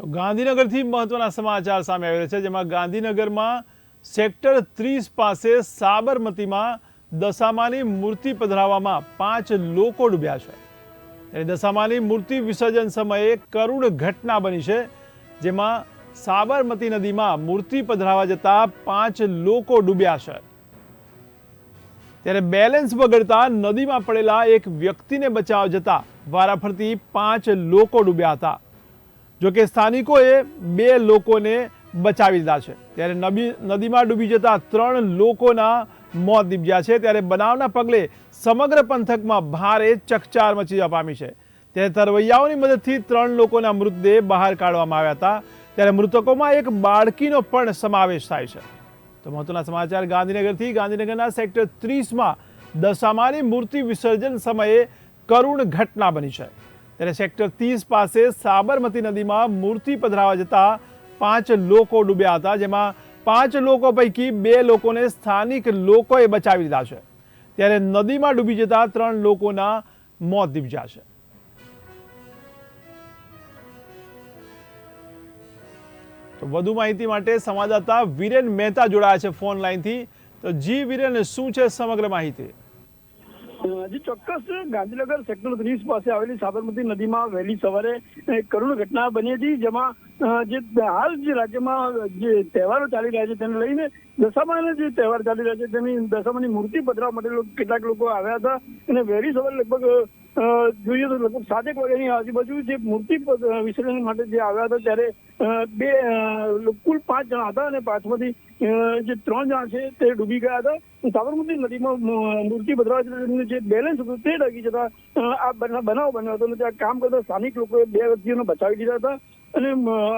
તો ગાંધીનગરથી મહત્વના સમાચાર સામે આવી રહ્યા છે, જેમાં ગાંધીનગરમાં સેક્ટર ત્રીસ પાસે સાબરમતીમાં દશામાની મૂર્તિ પધરાવવામાં પાંચ લોકો ડૂબ્યા છે. ત્યારે દશામાની મૂર્તિ વિસર્જન સમયે કરુણ ઘટના બની છે, જેમાં સાબરમતી નદીમાં મૂર્તિ પધરાવા જતા પાંચ લોકો ડૂબ્યા છે. ત્યારે બેલેન્સ બગડતા નદીમાં પડેલા એક વ્યક્તિને બચાવ જતા વારાફરતી પાંચ લોકો ડૂબ્યા હતા. જોકે સ્થાનિકોએ બે લોકોને બચાવી લીધા છે. ત્યારે નદી નદીમાં ડૂબી જતા ત્રણ લોકોના મોત નીપજ્યા છે. ત્યારે બનાવના પગલે સમગ્ર પંથકમાં ભારે ચકચાર મચી પામી છે. ત્યારે તરવૈયાઓની મદદથી ત્રણ લોકોના મૃતદેહ બહાર કાઢવામાં આવ્યા હતા. ત્યારે મૃતકોમાં એક બાળકીનો પણ સમાવેશ થાય છે. તો મહત્વના સમાચાર ગાંધીનગરથી. ગાંધીનગરના સેક્ટર ત્રીસમાં દશામાની મૂર્તિ વિસર્જન સમયે કરુણ ઘટના બની છે. ત્યારે સેક્ટર ત્રીસ પાસે સાબરમતી નદીમાં મૂર્તિ પધરાવા જતા પાંચ લોકો ડૂબ્યા હતા, જેમાં પાંચ લોકો પૈકી બે લોકોને સ્થાનિક લોકોએ બચાવી લીધા છે. ત્યારે નદીમાં ડૂબી જતા ત્રણ લોકોના મોત નીપજ્યા છે. તો વધુ માહિતી માટે સંવાદદાતા વિરેન મહેતા જોડાયા છે ફોન લાઈનથી તો જી વિરેન, શું છે સમગ્ર માહિતી? જી ચોક્કસ ગાંધીનગર સેક્ટર ત્રીસ પાસે આવેલી સાબરમતી નદીમાં વહેલી સવારે કરુણ ઘટના બની હતી, જેમાં જે હાલ જે રાજ્યમાં જે તહેવારો ચાલી રહ્યા છે તેને લઈને દશામાના જે તહેવાર ચાલી રહ્યા છે તેની દશામાની મૂર્તિ પધરાવવા માટે કેટલાક લોકો આવ્યા હતા. અને વહેલી સવારે લગભગ જોઈએ તો લગભગ સાતેક વાગ્યાની આજુબાજુ જે મૂર્તિ વિસર્જન માટે જે આવ્યા હતા ત્યારે બે કુલ પાંચ જણા હતા અને પાંચમાંથી જે ત્રણ જણા છે તે ડૂબી ગયા હતા. સાબરમતી નદીમાં મૂર્તિ પધરાવા જે બેલેન્સ હતું તે ડગી જતા આ બના- બનાવ બન્યો હતો અને ત્યાં કામ કરતા સ્થાનિક લોકોએ બે વ્યક્તિઓને બચાવી દીધા હતા અને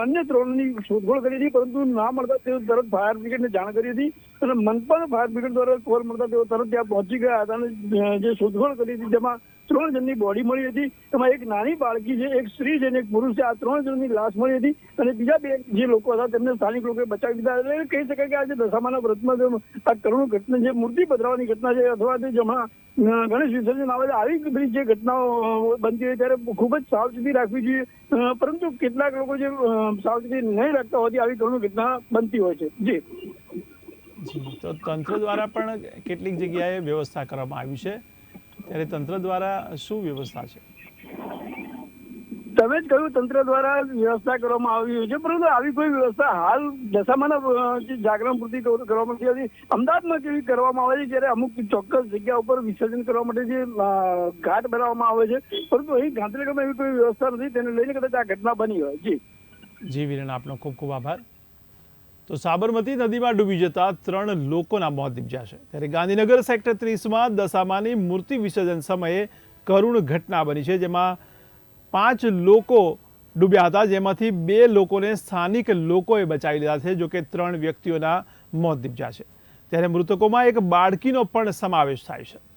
અન્ય ત્રણની શોધખોળ કરી હતી, પરંતુ ના મળતા તેઓ તરત ફાયર બ્રિગેડને જાણ કરી હતી અને મનપા ફાયર બ્રિગેડ દ્વારા કોલ મળતા તેઓ તરત ત્યાં પહોંચી ગયા હતા અને જે શોધખોળ કરી હતી, જેમાં ત્રણ જણની બોડી મળી હતી. એમાં એક નાની બાળકી છે, એક સ્ત્રી છે અને એક પુરુષ છે. આ ત્રણ જણની લાશ મળી હતી અને બીજા બે જે લોકો હતા તેમને સ્થાનિક લોકોએ બચાવી દીધા. એટલે કહી શકાય કે આજે દશામાના વ્રતમાં આ કરુણ ઘટના જે મૂર્તિ પધરાવાની ઘટના છે, અથવા તે જમણા ગણેશ વિસર્જન આવે આવી બધી જે ઘટનાઓ બનતી હોય ત્યારે ખૂબ જ સાવચેતી રાખવી જોઈએ. પરંતુ કેટલાક લોકો જે સાવચેતી નહીં રાખતા હોતી આવી કરુણ ઘટના બનતી હોય છે. જી. તો તંત્ર દ્વારા પણ કેટલીક જગ્યાએ વ્યવસ્થા કરવામાં આવી છે. ત્યારે તંત્ર દ્વારા શું વ્યવસ્થા છે? તમે જ કહ્યું તંત્ર દ્વારા વ્યવસ્થા કરવામાં આવી હોય છે પરંતુ આવી કોઈ વ્યવસ્થા હાલ દશામાના જાગરણ પૂરતી કર- કરવામાં આવતી હતી અમદાવાદમાં કેવી કરવામાં આવે છે જ્યારે અમુક ચોક્કસ જગ્યા ઉપર વિસર્જન કરવા માટે જે ઘાટ બનાવવામાં આવે છે પરંતુ અહીં ગાંધીનગરમાં એવી કોઈ વ્યવસ્થા નથી તેને લઈને કદાચ આ ઘટના બની હોય. જી. જી વિરેન આપનો ખૂબ ખૂબ આભાર. તો સાબરમતી નદીમાં ડૂબી જતા ત્રણ લોકોના મોત નીપજ્યા છે. ત્યારે ગાંધીનગર સેક્ટર ત્રીસમાં દશામાની મૂર્તિ વિસર્જન સમયે કરુણ ઘટના બની છે, જેમાં પાંચ લોકો ડૂબ્યા હતા, જેમાંથી બે લોકોને સ્થાનિક લોકોએ બચાવી લીધા છે, જોકે ત્રણ વ્યક્તિઓના મોત નીપજ્યા છે. ત્યારે મૃતકોમાં એક બાળકીનો પણ સમાવેશ થાય છે.